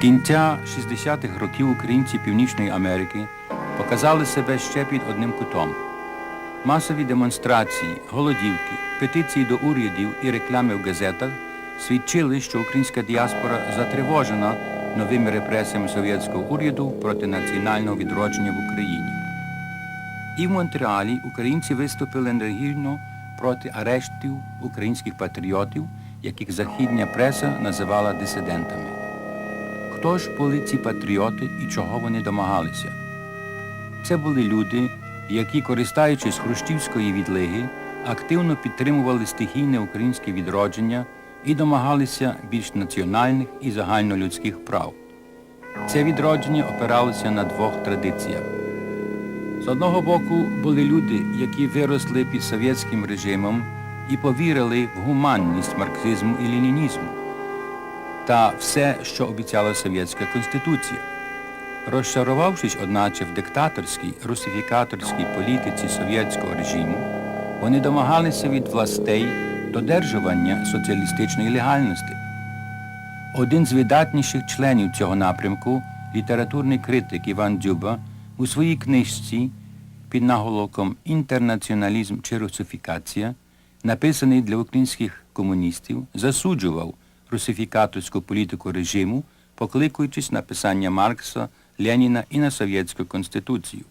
кінця 60-х років українці Північної Америки показали себе ще під одним кутом. Масові демонстрації, голодівки, петиції до урядів і реклами в газетах свідчили, що українська діаспора затривожена новими репресіями совєтського уряду проти національного відродження в Україні. І в Монреалі українці виступили енергійно проти арештів українських патріотів, яких західня преса називала дисидентами. Хто ж були ці патріоти і чого вони домагалися? Це були люди, які, користаючись хрущівської відлиги, активно підтримували стихійне українське відродження і домагалися більш національних і загальнолюдських прав. Це відродження опиралося на двох традиціях. З одного боку були люди, які виросли під совєтським режимом і повірили в гуманність марксизму і ленінізму та все, що обіцяла совєтська конституція. Розчарувавшись, одначе, в диктаторській, русифікаторській політиці совєтського режиму, вони домагалися від властей додержування соціалістичної легальності. Один з видатніших членів цього напрямку, літературний критик Іван Дзюба, у своїй книжці під наголовком Інтернаціоналізм чи русифікація, написаний для українських комуністів, засуджував русифікаторську політику режиму, покликуючись на писання Маркса, Леніна і на совєтську конституцію.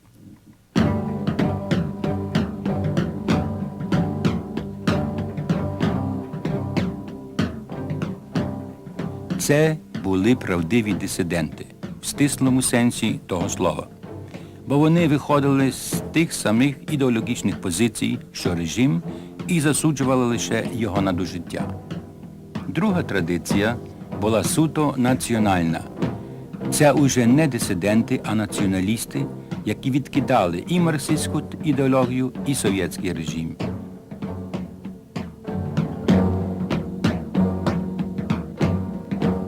Це були правдиві дисиденти в стислому сенсі того слова. Бо вони виходили з тих самих ідеологічних позицій, що режим, і засуджували лише його надужиття. Друга традиція була суто національна. Це уже не дисиденти, а націоналісти, які відкидали і марксистську ідеологію, і совєтський режим.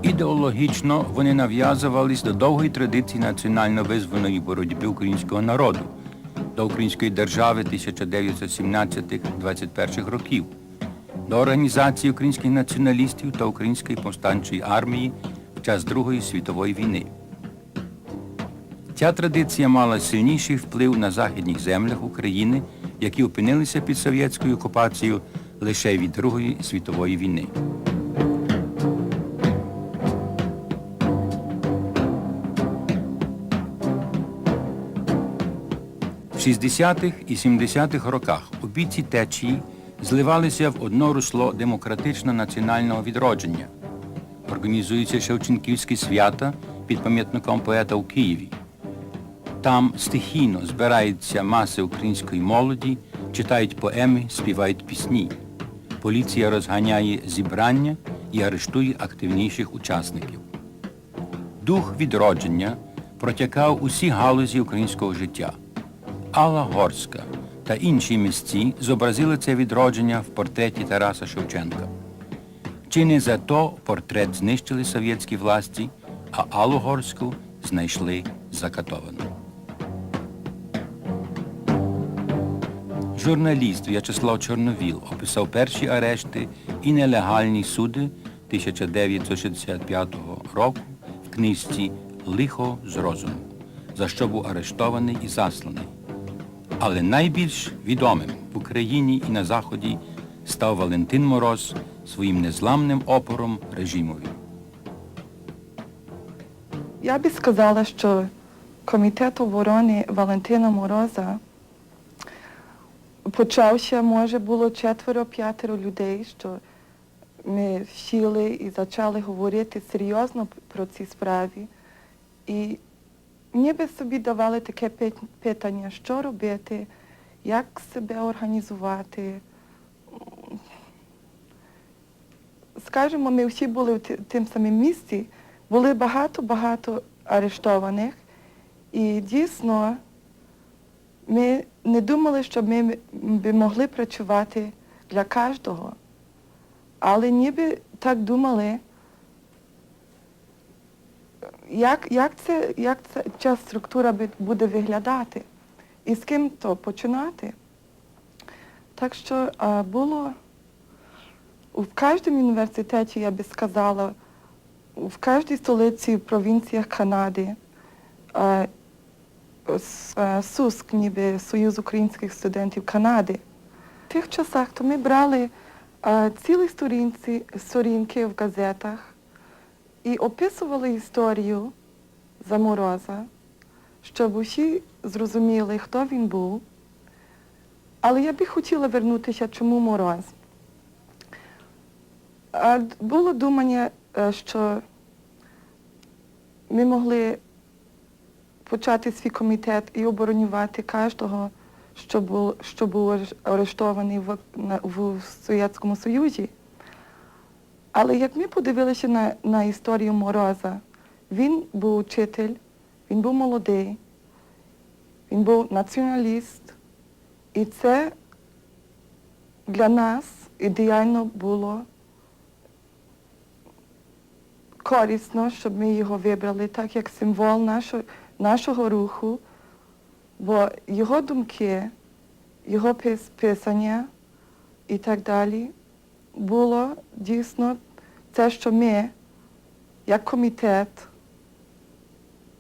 Ідеологічно вони нав'язувались до довгої традиції національно-визвольної боротьби українського народу, до української держави 1917-21 років, до організації українських націоналістів та української повстанчої армії в час Другої світової війни. Ця традиція мала сильніший вплив на західніх землях України, які опинилися під совєтською окупацією лише від Другої світової війни. В 60-х і 70-х роках обі ці течії зливалися в одно русло демократично-національного відродження. Організуються Шевченківські свята під пам'ятником поета у Києві. Там стихійно збираються маси української молоді, читають поеми, співають пісні. Поліція розганяє зібрання і арештує активніших учасників. Дух відродження протякав усі галузі українського життя. Алла Горська та інші місці зобразили це відродження в портреті Тараса Шевченка. Чи не за то портрет знищили совєтські власті, а Аллу Горську знайшли закатовану. Журналіст В'ячеслав Чорновіл описав перші арешти і нелегальні суди 1965 року в книжці Лихо з розуму, за що був арештований і засланий. Але найбільш відомим в Україні і на Заході став Валентин Мороз своїм незламним опором режимові. Я би сказала, що комітет оборони Валентина Мороза почався, може, було четверо-п'ятеро людей, що ми сіли і почали говорити серйозно про ці справи. І ніби собі давали таке питання, що робити, як себе організувати. Скажімо, ми всі були в тим самим місці, були багато-багато арештованих. І дійсно ми не думали, що ми би могли працювати для кожного. Але ніби так думали, як, як, це, як це, ця структура буде виглядати і з ким то починати. Так що було в кожному університеті, я би сказала, в кожній столиці, в провінціях Канади СУСК, ніби Союз українських студентів Канади. В тих часах то ми брали цілі сторінки в газетах і описували історію за Мороза, щоб усі зрозуміли, хто він був. Але я би хотіла вернутися, чому мороз. Було думання, е, що ми могли почати свій комітет і оборонювати кожного, що був, що був арештований в, в Совєтському Союзі. Але як ми подивилися на, на історію Мороза, він був учитель, він був молодий, він був націоналіст, і це для нас ідеально було корисно, щоб ми його вибрали так як символ нашого, нашого руху, бо його думки, його пис- писання і так далі було дійсно те, що ми, як комітет,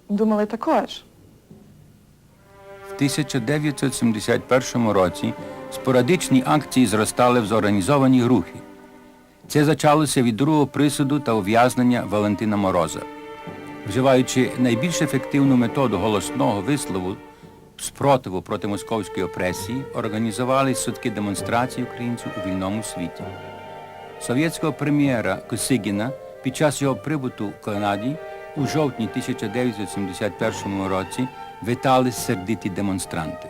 думали також. В 1971 році спорадичні акції зростали в зорганізовані рухи. Це зачалося від другого присуду та ув'язнення Валентина Мороза. Вживаючи найбільш ефективну методу голосного вислову спротиву проти московської опресії, організували сутки демонстрацій українців у вільному світі. Совєтського прем'єра Косигіна під час його прибуту в Канаді у жовтні 1971 році вітали сердиті демонстранти.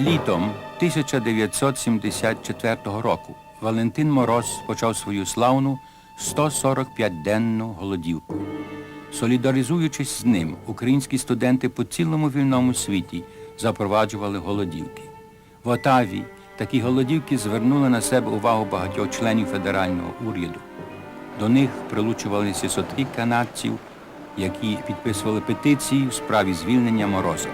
Літом 1974 року Валентин Мороз почав свою славну 145-денну голодівку. Солідаризуючись з ним, українські студенти по цілому вільному світі запроваджували голодівки. В Отаві такі голодівки звернули на себе увагу багатьох членів федерального уряду. До них прилучувалися сотки канадців, які підписували петиції в справі звільнення Мороза.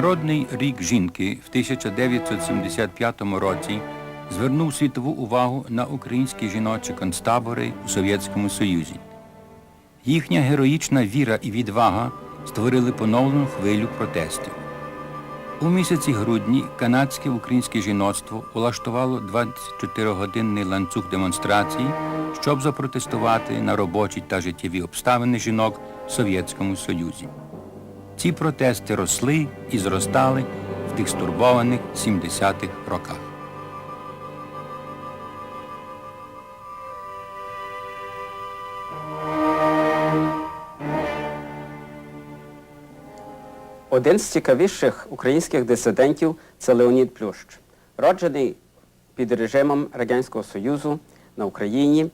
Міжнародний рік жінки в 1975 році звернув світову увагу на українські жіночі концтабори у Совєтському Союзі. Їхня героїчна віра і відвага створили поновлену хвилю протестів. У місяці грудні канадське українське жіноцтво улаштувало 24-годинний ланцюг демонстрацій, щоб запротестувати на робочі та життєві обставини жінок в Совєтському Союзі. Ці протести росли і зростали в тих стурбованих 70-х роках. Один з цікавіших українських дисидентів це Леонід Плющ. Роджений під режимом Радянського Союзу на Україні.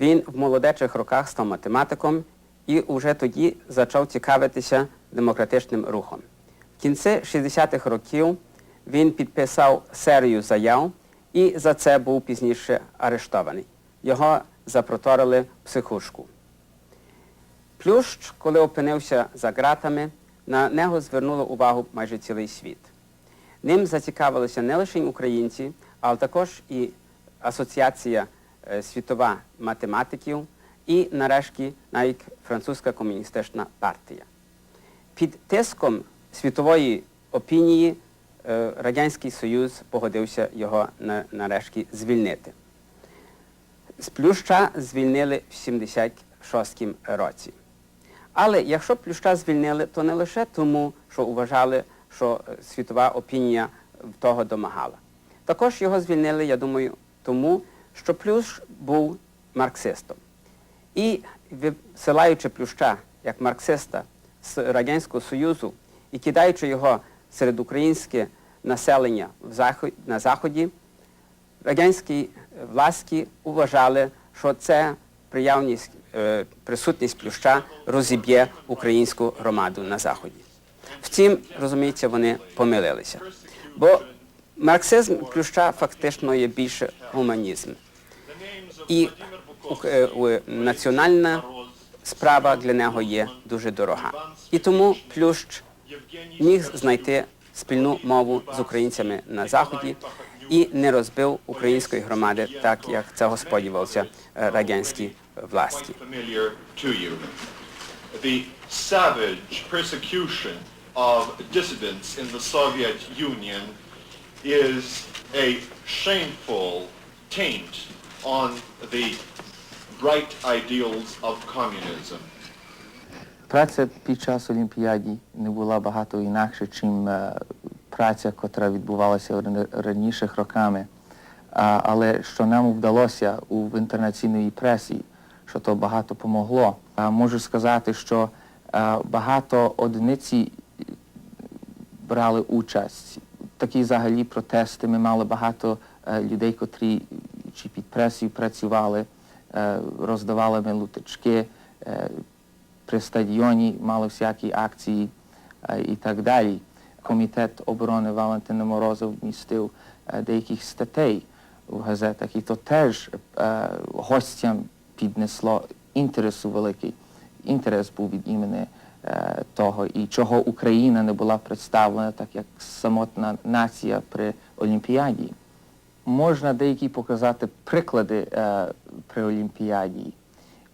Він в молодечих роках став математиком і вже тоді почав цікавитися демократичним рухом. В кінці 60-х років він підписав серію заяв і за це був пізніше арештований. Його запроторили в психушку. Плющ, коли опинився за ґратами, на нього звернуло увагу майже цілий світ. Ним зацікавилися не лише українці, але також і Асоціація е, світова математиків і, нарешті, навіть французька комуністична партія. Під тиском світової опінії е, Радянський Союз погодився його нарешті звільнити. З Плюща звільнили в 76 році. Але якщо Плюща звільнили, то не лише тому, що вважали, що е, світова опінія того домагала. Також його звільнили, я думаю, тому, що Плющ був марксистом. І висилаючи Плюща як марксиста з Радянського Союзу і кидаючи його серед українське населення на Заході, радянські власті вважали, що це приявність, е, присутність плюща розіб'є українську громаду на Заході. Втім, розуміється, вони помилилися. Бо Марксизм Плюща фактично є більше гуманізм. І е, е, національна справа для нього є дуже дорога. І тому Плющ міг знайти спільну мову з українцями на Заході і не розбив української громади, так як цього сподівався е, радянські власті. of dissidents in the Soviet Union is a shameful taint on the bright ideals of communism. Праця під час Олімпіади не була багато інакше, чим е, праця, яка відбувалася ран- раніше роками. Але що нам вдалося в інтернаційній пресі, що то багато помогло. Можу сказати, що е, багато одиниці брали участь. Такі взагалі протести. Ми мали багато е, людей, котрі чи під пресою працювали, е, роздавали ми луточки, е, при стадіоні мали всякі акції е, і так далі. Комітет оборони Валентина Морозов вмістив е, деяких статей у газетах, і то теж е, гостям піднесло інтересу великий. Інтерес був від імені е, того, і чого Україна не була представлена так як самотна нація при Олімпіаді. Можна деякі показати приклади е, при Олімпіаді,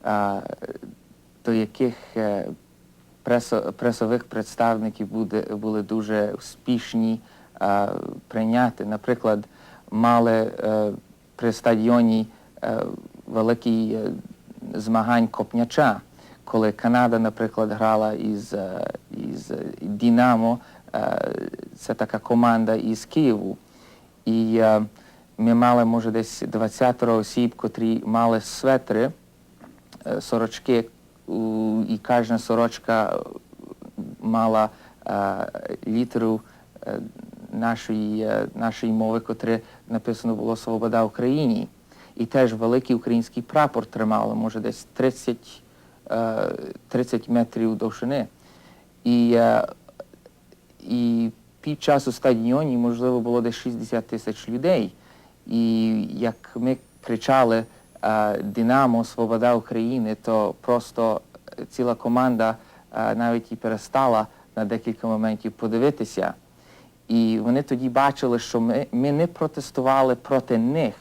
е, до яких е, пресо, пресових представників були дуже успішні прийняти. Наприклад, мали при стадіоні великий змагань копняча, коли Канада, наприклад, грала із, із Динамо, це така команда із Києву. І ми мали, може, десь 20 осіб, котрі мали светри, е, сорочки, і кожна сорочка мала е, літеру е, нашої, нашої мови, котре написано було Свобода Україні. І теж великий український прапор тримали, може десь 30, е, 30 метрів довжини. І, і під час у стадіоні, можливо, було десь 60 тисяч людей. І як ми кричали е, Динамо, Свобода України, то просто ціла команда е, навіть і перестала на декілька моментів подивитися. І вони тоді бачили, що ми, ми не протестували проти них.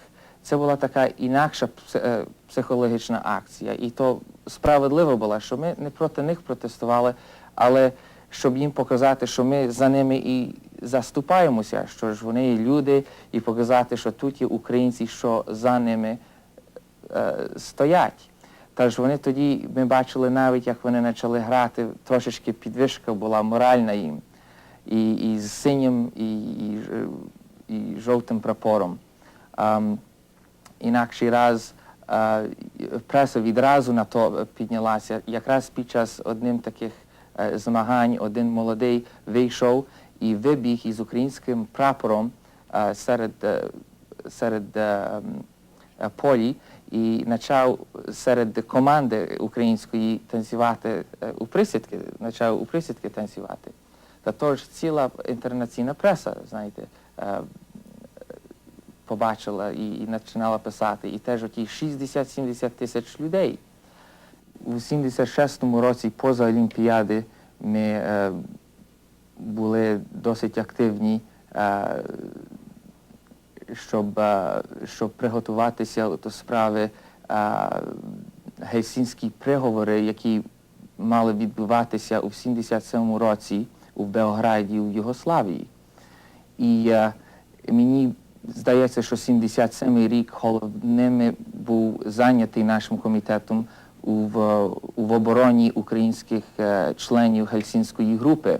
Це була така інакша е, психологічна акція. І то справедливо було, що ми не проти них протестували, але щоб їм показати, що ми за ними і заступаємося, що ж вони люди, і показати, що тут є українці, що за ними е, стоять. Тож вони тоді, ми бачили навіть, як вони почали грати, трошечки підвищка була моральна їм. І, і з синім, і, і, і жовтим прапором. Ам, інакший раз е, преса відразу на то піднялася. Якраз під час одним таких е, змагань один молодий вийшов і вибіг із українським прапором е, серед, е, серед е, полі і почав серед команди української танцювати у присідки, почав у присідки танцювати. Та тож ціла інтернаційна преса, знаєте, побачила і, і починала писати. І теж оті 60-70 тисяч людей. У 76-му році поза Олімпіади ми були досить активні, е, щоб, е, щоб приготуватися до справи е, гельсінські приговори, які мали відбуватися у 77-му році у Белграді, у Югославії. І мені здається, що 77-й рік головним був зайнятий нашим комітетом в, в обороні українських членів Гельсінської групи.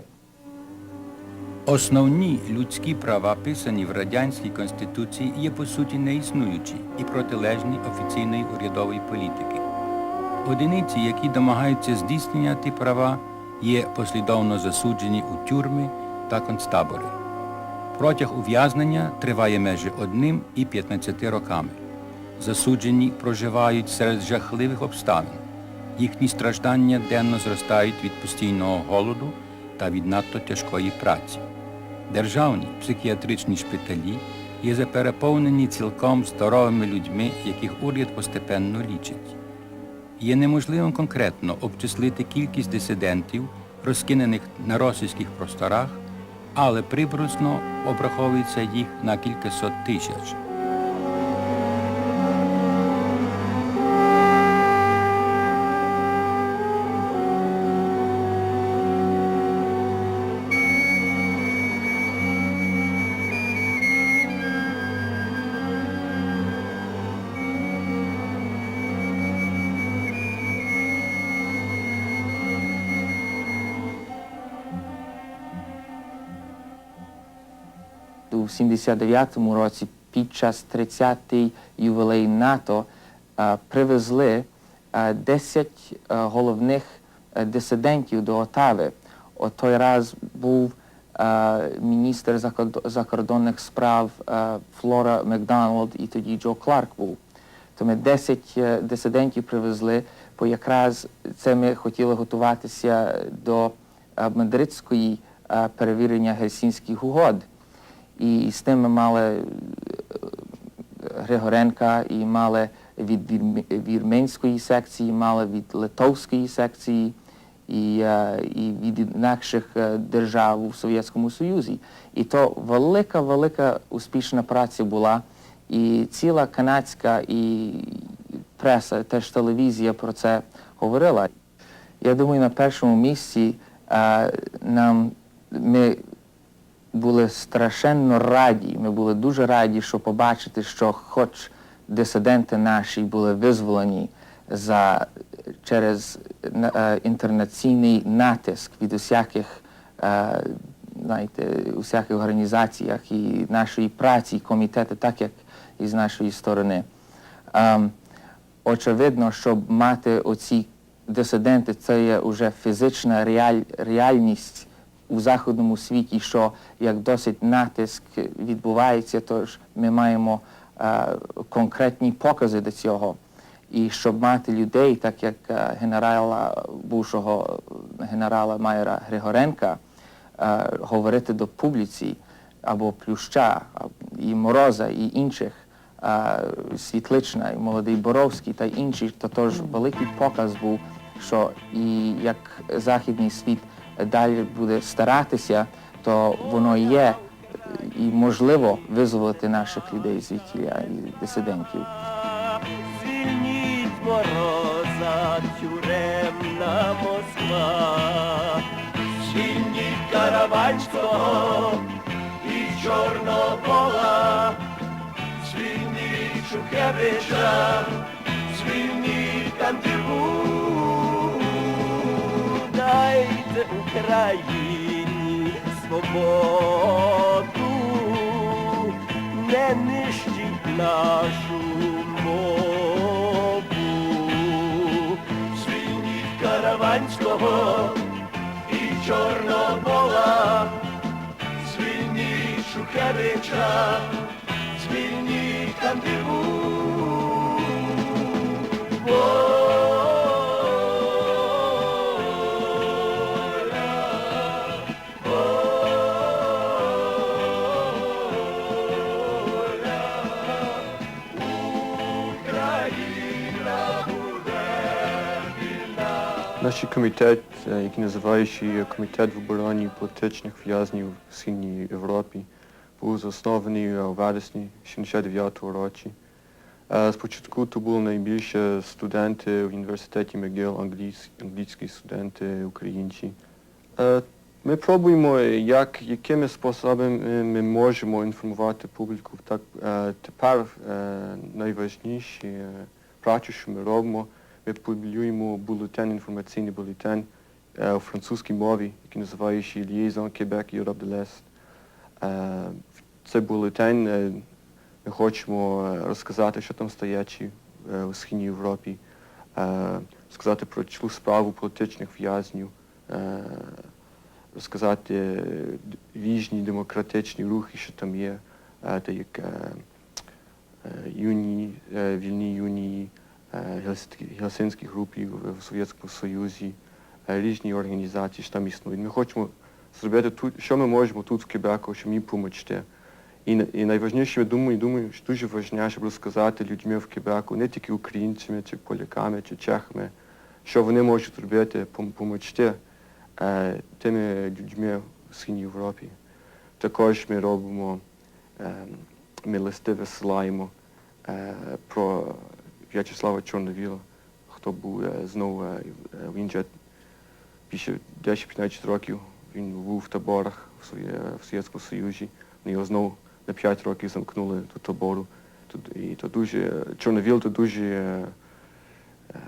Основні людські права, писані в Радянській Конституції, є по суті неіснуючі і протилежні офіційної урядової політики. Одиниці, які домагаються здійснення ті права, є послідовно засуджені у тюрми та концтабори. Протяг ув'язнення триває межі одним і 15 роками. Засуджені проживають серед жахливих обставин. Їхні страждання денно зростають від постійного голоду та від надто тяжкої праці. Державні психіатричні шпиталі є запереповнені цілком здоровими людьми, яких уряд постепенно лічить. Є неможливим конкретно обчислити кількість дисидентів, розкинених на російських просторах, але прибрусно обраховується їх на кількасот тисяч. 79-му році під час 30-й ювілей НАТО е, привезли е, 10 е, головних е, дисидентів до Отави. О той раз був міністр закордонних справ Флора Макдоналд і тоді Джо Кларк був. То ми 10 е, дисидентів привезли, бо якраз це ми хотіли готуватися до мадридської перевірення гельсінських угод. І з тим ми мали е, Григоренка і мали від вірменської секції, мали від литовської секції і, е, і від інакших е, держав у Совєтському Союзі. І то велика, велика успішна праця була. І ціла канадська і преса, теж телевізія про це говорила. Я думаю, на першому місці е, нам ми були страшенно раді. Ми були дуже раді, що побачити, що хоч дисиденти наші були визволені за, через е, інтернаційний натиск від усяких, е, знаєте, усяких організаціях і нашої праці, комітету, так як і з нашої сторони. Ем, очевидно, щоб мати оці дисиденти, це є вже фізична реаль, реальність у західному світі, що як досить натиск відбувається, тож ми маємо е, конкретні покази до цього. І щоб мати людей, так як е, генерала бувшого генерала Майера Григоренка, е, говорити до публіці або Плюща, і Мороза, і інших, Світлична, і Молодий Боровський та інші, то тож великий показ був, що і як західний світ далі буде старатися, то воно є і можливо визволити наших людей звідтіля і дисидентів. Звільніть мороза, тюремна Москва, звільніть Караванського і Чорнопола, звільніть Шухевича, звільніть Кандиву, дайте Україні свободу, не нищіть нашу мову. Звільніть Караванського і Чорнобола, звільніть Шухевича, звільніть Кандиву. Наш комітет, е, який називаючи Комітет в обороні політичних в'язнів в Східній Європі, був заснований е, у вересні 69-го року. Е, Спочатку то було найбільше студенти в університеті англійсь- англійські студенти, українці. Е, Ми пробуємо, е, як, якими способами ми можемо інформувати публіку. Так, е, тепер е, найважніше е, працю, що ми робимо, ми публікуємо бюлетень, інформаційний бюлетень е, у французькій мові, який називається Liaison Quebec Europe de l'Est. Е, Цей бюлетень е, ми хочемо розказати, що там стоячи е, у Східній Європі, сказати про цю справу політичних в'язнів, розказати різні демократичні рухи, що там є, е, та як юні, вільні юнії, е, гельсинські групи в, Совєтському Союзі, е, різні організації, що там існують. Ми хочемо зробити тут, що ми можемо тут в Кебеку, щоб їм допомогти. І, і найважніше, я думаю, думаю, що дуже важливо, щоб розказати людьми в Кебеку, не тільки українцями, чи поляками, чи чехами, що вони можуть робити, допомогти е, тими людьми в Східній Європі. Також ми робимо, е, ми листи висилаємо е, про В'ячеслава Чорновіла, хто був е, знову, е, він вже більше 10-15 років, він був в таборах в, Совє- в Совєтському Союзі, його знову на 5 років замкнули до табору. І то дуже, Чорновіл то дуже е, е,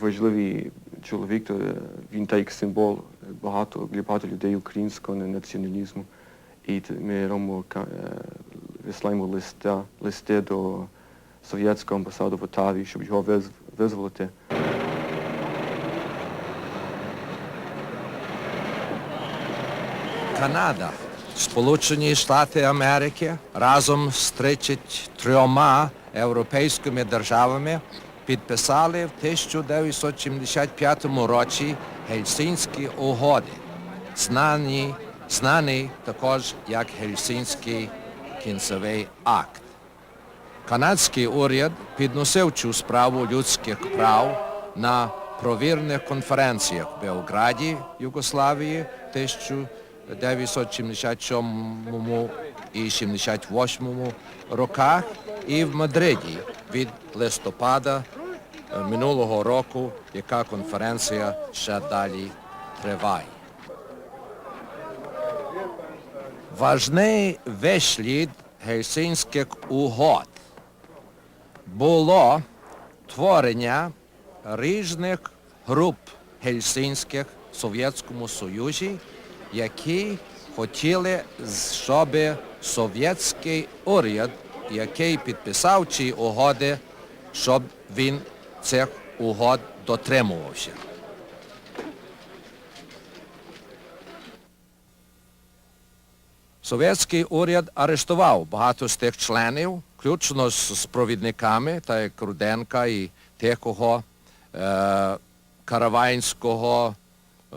важливий чоловік, то е, він так як символ багато, багато людей українського націоналізму. І ми робимо, е, листа, листи до совєтського амбасаду в Отаві, щоб його виз- визволити. Канада, Сполучені Штати Америки разом з 33 європейськими державами підписали в 1975 році Гельсінські угоди, знані, знаний також як Гельсінський кінцевий акт. Канадський уряд підносив цю справу людських прав на провірних конференціях в Белграді, Югославії, 1977 і 78 роках, і в Мадриді від листопада е, минулого року, яка конференція ще далі триває. Важний вислід Гельсінських угод було творення різних груп гельсинських в Совєтському Союзі, які хотіли, щоб совєтський уряд, який підписав ці угоди, щоб він цих угод дотримувався. Совєтський уряд арештував багато з тих членів, включно з, провідниками, та як Руденка і Тихого, е, Каравайнського е,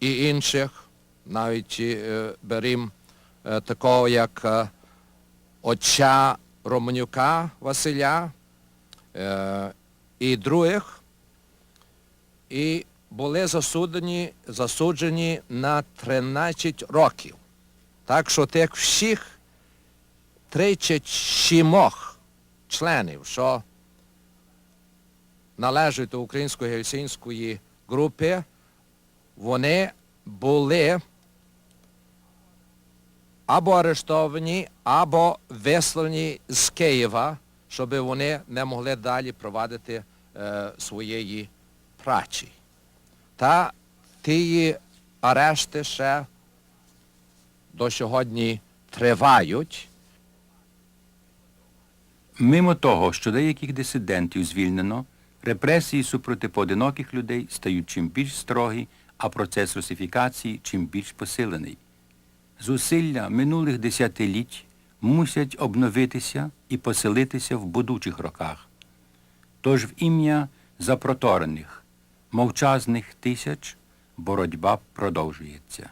і інших, навіть е, берім е, такого як е, отця Романюка Василя е, і других, і були засуджені, засуджені на 13 років. Так що тих всіх 37 членів, що належать до української гельсінської групи, вони були або арештовані, або вислані з Києва, щоб вони не могли далі провадити е, своєї праці. Та ті арешти ще до сьогодні тривають. Мимо того, що деяких дисидентів звільнено, репресії супроти поодиноких людей стають чим більш строгі, а процес русифікації чим більш посилений. Зусилля минулих десятиліть мусять обновитися і поселитися в будучих роках. Тож в ім'я запроторених, мовчазних тисяч боротьба продовжується.